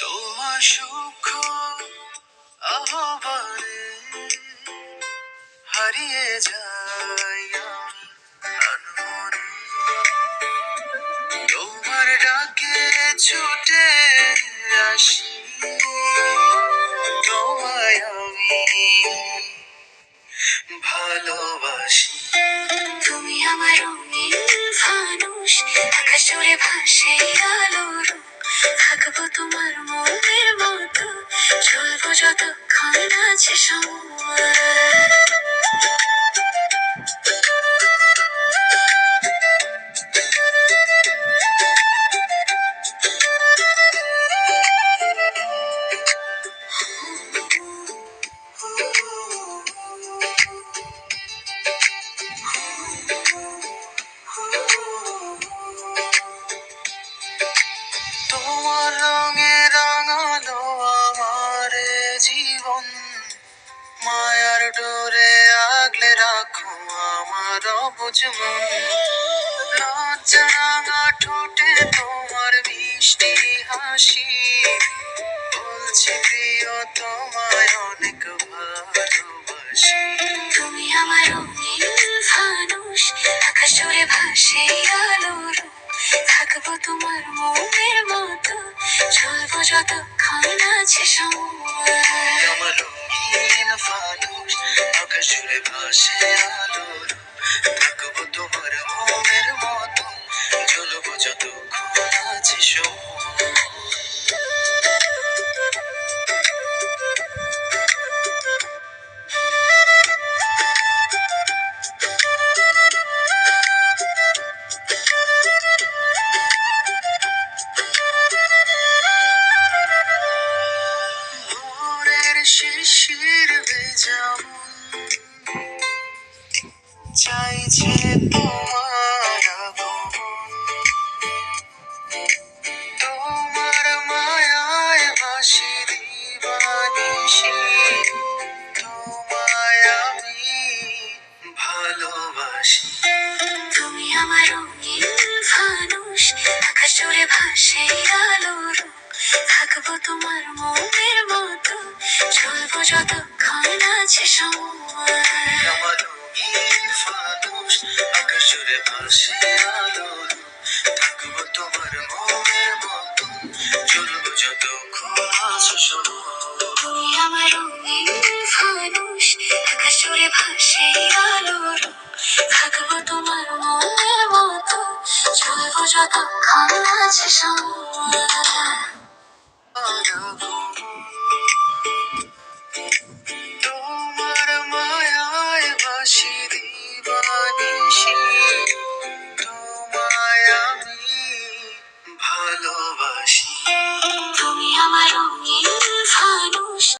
তোমার সুখ হারিয়ে যাই ছুটে আসি তোমায় আমি ভালোবাসি। তুমি আমার রঙিন ফানুষ আকাশ জুড়ে ভাসে আলোর থাকব তোমার মনের মতো, চলবো যতক্ষণ আছে সময়। আমার অবুঝ মন। লজ্জা রাঙা ঠোঁটে তোমার মিষ্টি হাসি। বলছি প্রিয় তোমায় অনেক ভালোবাসি। তুমি আমার রঙিন ফানুষ আকাশ জুড়ে ভাসে আলোর থাকব তোমার মনের মতো চলবো যতক্ষণ আছে সময়। আমার রঙিন ফানুষ আকাশ জুড়ে ভাসে আলোর যতক্ষণ আছে শিশির চাইছে তোমার ভালোবাসি। তুমি আমার রঙিন ফানুষ আকাশ জুড়ে ভাসে আলোর থাকব তোমার মনের মতো চলবো যতক্ষণ আছে সময়। আমার রঙিন ফানুষ আকাশ জুড়ে ভাসে আলোর থাকব তোমার মনের মতো জ্বলবো যতক্ষণ আছে সময়। তুমি আমার রঙিন ফানুষ আকাশ যতক্ষণ আছে সময়